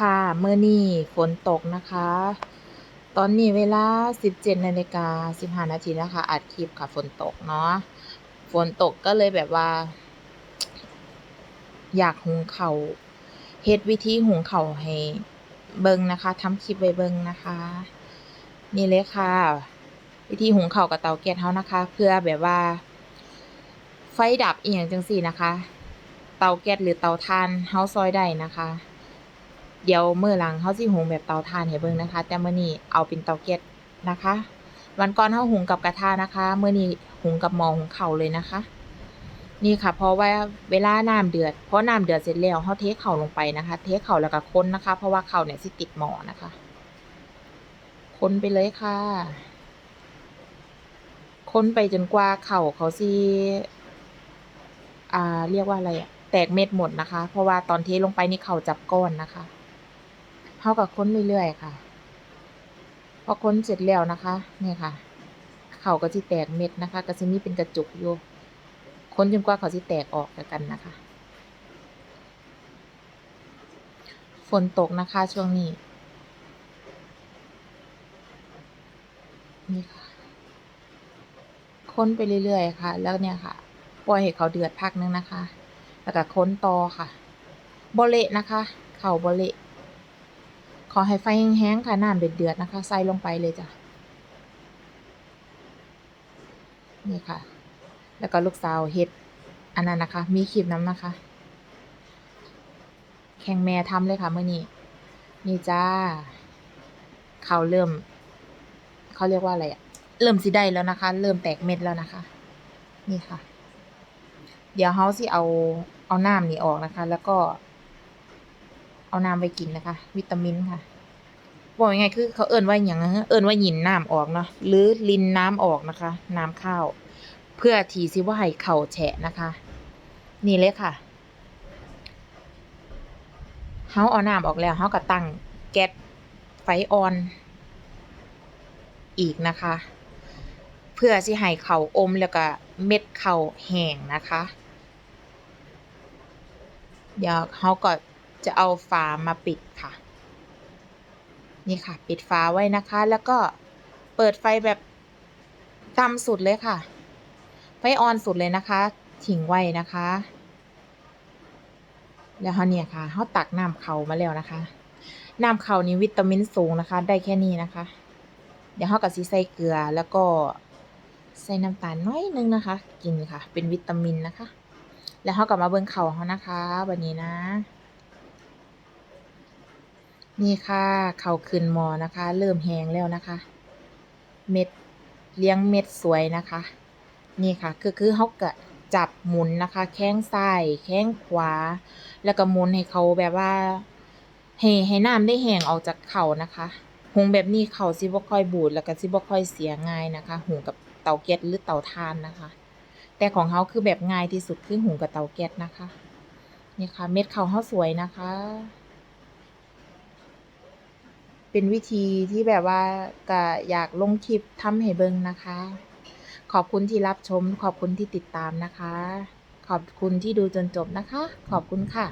ค่ะเมื่อนี้ฝนตกนะคะ ตอนนี้เวลา 17นาฬิกา15นาทีนะคะ อัดคลิปค่ะ ฝนตกเนาะ ฝนตกก็เลยแบบว่า อยากหุงเข้าเฮ็ดวิธีหุงเข้าให้เบิ่งนะคะทำคลิปไว้เบิ่งนะคะ นี่เลยค่ะ วิธีหุงเข้ากับเตาแก๊สเฮานะคะ เพื่อแบบว่า ไฟดับอีหยังจังซี่นะคะ เตาแก๊สหรือเตาถ่านเฮาซอยได้นะคะ เดี๋ยวมื้อหลังเฮาสิหุงแบบเตาถ่านให้เบิ่งนะคะ แต่มื้อนี้เอาเป็นเตาแก๊สนะคะ วันก่อนเฮาหุงกับกระทะนะคะมื้อนี้หุงกับหม้อหุงข้าวเลยนะคะ นี่ค่ะ เพราะว่าเวลาน้ำเดือดเพอน้ำเดือดเสร็จแล้วเฮาเทข้าวลงไปนะคะ เทข้าวแล้วก็คนนะคะ เพราะว่าข้าวเนี่ยสิติดหม้อนะคะ คนไปเลยค่ะ คนไปจนกว่าข้าวเขาสิอ่าเรียกว่าอะไรอะแตกเม็ดหมดนะคะ เพราะว่าตอนเทลงไปนี่เข้าจับก้อนนะคะ เฮาก็คนเรื่อยๆค่ะ พอค้นเสร็จแล้วนะคะนี่ค่ะ เข้าก็สิแตกเม็ดนะคะก็สิมีเป็นกระจุกอยู่คนจนกว่าเขาสิแตกออกกันนะคะ ฝนตกนะคะช่วงนี้นี่ค่ะ ค้นไปเรื่อยๆค่ะ แล้วเนี่ยค่ะ ปล่อยให้เขาเดือดพักนึงนะคะ แล้วก็ค้นต่อค่ะบ่เละนะคะ เข้าบ่เละ ขอให้ไฟแห้งๆค่ะน้ำเดือดๆนะคะ ใส่ลงไปเลยจ้ะ นี่ค่ะ แล้วก็ลูกสาวเฮ็ด อันนั้นนะคะ มีคลิปนำนะคะ แข่งแม่ทำเลยค่ะเมื้อนี้ นี่จ้า เขาเริ่ม เขาเรียกว่าอะไรอะเริ่มสิได้แล้วนะคะ เริ่มแตกเม็ดแล้วนะคะ นี่ค่ะ เดี๋ยวเฮาสิเอาเอาน้ำนี่ออกนะคะ แล้วก็ เอาน้ำไว้กินนะคะ วิตามินค่ะบอกยังไงคือเขาเอิ้นว่าหยังเอิ้นว่าหยินน้ำออกเนาะหรือลินน้ำออกนะคะ น้ำข้าว เพื่อที่สิบ่ให้ข้าแฉะนะคะ นี่เลยค่ะเฮาเอาน้ำออกแล้วเฮาก็ตั้งแก๊สไฟอ่อน อีกนะคะ เพื่อสิให้ข้าอมแล้วก็เม็ดเข้าแห้งนะคะ เดี๋ยวเฮาก็ จะเอาฝามาปิดค่ะ นี่ค่ะ ปิดฝาไว้นะคะ แล้วก็เปิดไฟแบบต่ำสุดเลยค่ะ ไฟอ่อนสุดเลยนะคะ ทิ้งไว้นะคะ แล้วเฮาเนี่ยค่ะเฮาตักน้ำเขามาแล้วนะคะน้ำเขานี่วิตามินสูงนะคะ ได้แค่นี้นะคะ เดี๋ยวเฮาก็สิใส่เกลือแล้วก็ใส่น้ำตาลน้อยนึงนะคะ กินค่ะ เป็นวิตามินนะคะ แล้วเฮาก็มาเบิ่งเข้าเฮานะคะบัดนี้นะ นี่ค่ะเข้าขึ้นหมอนะคะ เริ่มแห้งแล้วนะคะ เม็ดเรียงเม็ดสวยนะคะ นี่ค่ะคือคือเฮาก็จับหมุนนะคะ แข้งซ้ายแข้งขวา แล้วก็หมุนให้เขาแบบว่าให้ให้น้ำได้แห้งออกจากเข้านะคะหุงแบบนี้เข้าวสิบ่ค่อยบูดแล้วก็สิบ่ค่อยเสียง่ายนะคะหุงกับเตาแก๊สหรือเตาถ่านนะคะ แต่ของเฮาคือแบบง่ายที่สุดคือหุงกับเตาแก๊สนะคะ นี่ค่ะ เม็ดข้าวเฮาสวยนะคะ เป็นวิธีที่แบบว่าก็อยากลงคลิปทำให้เบิ่งนะคะ ขอบคุณที่รับชม ขอบคุณที่ติดตามนะคะ ขอบคุณที่ดูจนจบนะคะ ขอบคุณค่ะ